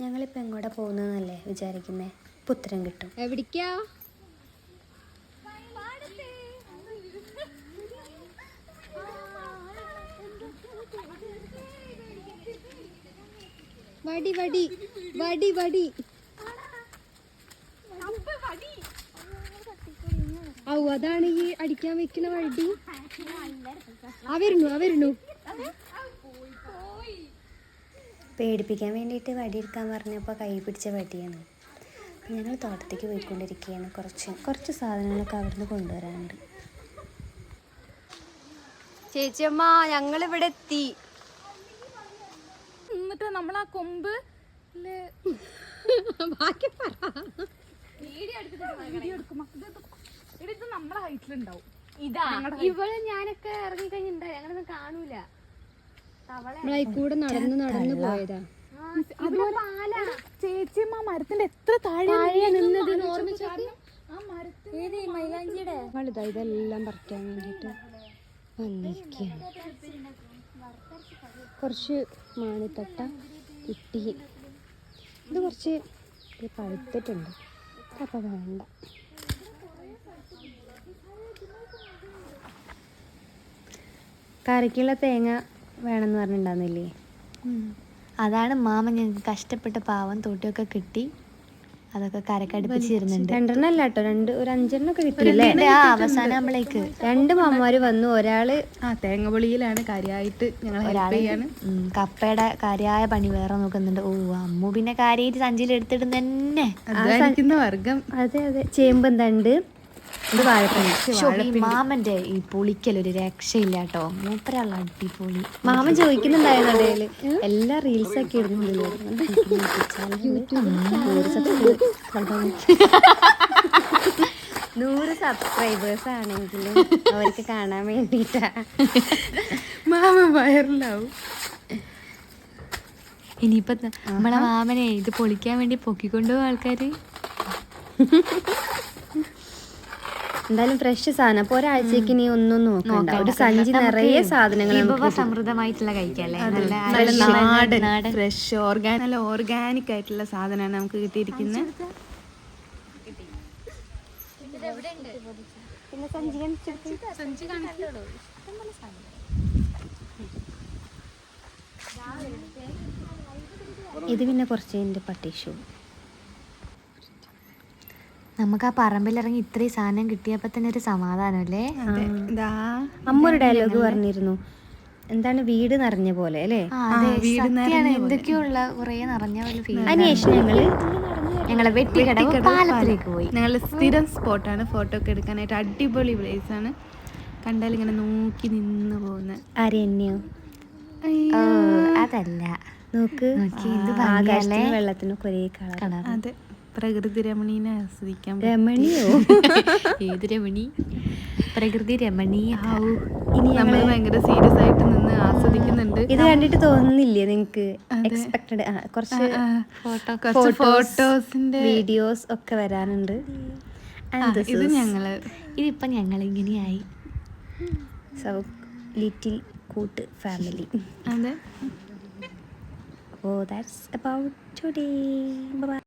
ഞങ്ങളിപ്പോൾ എങ്ങോട്ടാ പോകുന്നതെന്നല്ലേ വിചാരിക്കുന്നേ? ഉത്തരം കിട്ടും. എവിടേക്കാ? വടി വടി വടി വടി. ഔ അതാണ് ഈ അടിക്കാൻ വെക്കുന്ന വടി. ആ വരുന്നു ആ വരുന്നു. പേടിപ്പിക്കാൻ വേണ്ടിയിട്ട് വടിയെടുക്കാൻ പറഞ്ഞപ്പോൾ കൈ പിടിച്ച വടിയാണ്. അപ്പം ഞങ്ങൾ തോട്ടത്തേക്ക് പോയിക്കൊണ്ടിരിക്കുകയാണ്. കുറച്ച് കുറച്ച് സാധനങ്ങളൊക്കെ അവിടുന്ന് കൊണ്ടുവരാനുണ്ട്. ചേച്ചിയമ്മ ഞങ്ങൾ ഇവിടെ എത്തി. എന്നിട്ട് നമ്മൾ ആ കൊമ്പ് ബാക്കി പറ. ഇത് നമ്മളെ ഹൈറ്റിലുണ്ടാവും ഇതാ ഇവിടെ ഞാനൊക്കെ ഇറങ്ങി കഴിഞ്ഞിട്ടുണ്ടായി ഞങ്ങളൊന്നും കാണൂല. നമ്മളെ കൂടെ നടന്ന് നടന്ന് പോയതാ. ചേച്ചിയമ്മ ആ മരത്തിന്റെ എത്ര താഴെ നിന്നത് നമ്മളിതാ ഇതെല്ലാം പറിക്കാൻ വേണ്ടിട്ട് വന്നിരിക്കുകയാണ് കുറച്ച് മാണിത്തട്ട കിട്ടി. ഇത് കുറച്ച് പഴുത്തിട്ടുണ്ട്. അപ്പം വേണ്ട. കറിക്കുള്ള തേങ്ങ വേണമെന്ന് പറഞ്ഞിട്ടുണ്ടായിരുന്നില്ലേ? അതാണ് മാമ ഞങ്ങൾക്ക് കഷ്ടപ്പെട്ട പാവം തോട്ടിയൊക്കെ കിട്ടി അതൊക്കെ കരക്കടുപ്പിച്ചിരുന്നുണ്ട് രണ്ടെണ്ണം അല്ല കേട്ടോ. രണ്ട് ഒരു അഞ്ചെണ്ണം ഒക്കെ കിട്ടിയില്ലേ? ആ അവസാനം നമ്മളേക്ക് രണ്ട് മാമ്മമാര് വന്നു. ഒരാൾ ആ തേങ്ങ പൊളിയിലാണ് കാര്യമായിട്ട് ഞങ്ങൾ കപ്പയുടെ കാര്യമായ പണി വേറെ നോക്കുന്നുണ്ട്. ഓ അമ്മു പിന്നെ കാര്യമായിട്ട് സഞ്ചിയിൽ എടുത്തിടുന്ന തന്നെ വർഗം. അതെ അതെ. ചേമ്പ് തണ്ട് മാമന്റെ ഈ പൊളിക്കൽ ഒരു രക്ഷയില്ല കേട്ടോ. മൂപ്പരാള അടിപൊളി. മാമൻ ചോദിക്കുന്നുണ്ടായിരുന്നു എല്ലാ റീൽസ് ഒക്കെ ഇടുന്നുണ്ടല്ലോ നൂറ് സബ്സ്ക്രൈബേഴ്സ് ആണെങ്കിൽ അവർക്ക് കാണാൻ വേണ്ടിട്ടാ മാമ വയറിലാവും ഇനിയിപ്പോ നമ്മളെ മാമനെ ഇത് പൊളിക്കാൻ വേണ്ടി പൊക്കിക്കൊണ്ടുപോകും ആൾക്കാര്. എന്തായാലും ഫ്രഷ് സാധനം. അപ്പൊ ഒരാഴ്ചക്ക് ഇനി ഒന്നും നോക്കണ്ട. ഒരു സഞ്ചി നിറയെ സാധനങ്ങൾ സമൃദ്ധമായിട്ടുള്ള കഴിക്കല്ലേ ഫ്രഷ് ഓർഗാനിക് നല്ല ഓർഗാനിക് ആയിട്ടുള്ള സാധനമാണ് നമുക്ക് കിട്ടിയിരിക്കുന്നത്. ഇത് പിന്നെ കുറച്ച് എന്റെ പട്ടിഷു. നമുക്ക് ആ പറമ്പിലിറങ്ങി ഇത്രയും സാധനം കിട്ടിയപ്പോ തന്നെ ഒരു സമാധാനം അല്ലേ? ഇതാ അമ്മ ഒരു ഡയലോഗ് പറഞ്ഞിരുന്നു. എന്താണ് വീട് നിറഞ്ഞ പോലെ അല്ലേ? എന്തൊക്കെയുള്ള കുറേ നിറഞ്ഞ പോലെ ഞങ്ങൾ ഞങ്ങളെ വെട്ടിക്കടവ് പാലത്തിലേക്ക് പോയി. ഞങ്ങൾ സ്ഥിരം സ്പോട്ടാണ് ഫോട്ടോ ഒക്കെ എടുക്കാനായിട്ട്. അടിപൊളി പ്ലേസ് ആണ്. കണ്ടാൽ ഇങ്ങനെ നോക്കി നിന്ന് പോകുന്ന. ആരെന്നെയോ ഓ അതല്ല. നോക്ക്. വെള്ളത്തിനും ഒരേ കളർ കളർ അതെ. പ്രകൃതി രമണീനെ ആസ്വദിക്കാൻ രമണിയോ? ഏത് രമണി? പ്രകൃതി രമണീയ ഇനി നമ്മൾ ഭയങ്കര സീരിയസ് ആയിട്ട് നിന്ന് ആസ്വദിക്കുന്നുണ്ട്. ഇത് കണ്ടിട്ട് തോന്നുന്നില്ലേ നിങ്ങക്ക്? എക്സ്പെക്ടഡ് കുറച്ച് ഫോട്ടോ ഫോട്ടോസിന്റെ വീഡിയോസ് ഒക്കെ വരാനുണ്ട്. ഇത് ഞങ്ങൾ. ഇതിപ്പോ ഞങ്ങൾ ഇങ്ങനെയായി സോ ലിറ്റിൽ കൂട്ട് ഫാമിലി അതെ. Oh that's about today by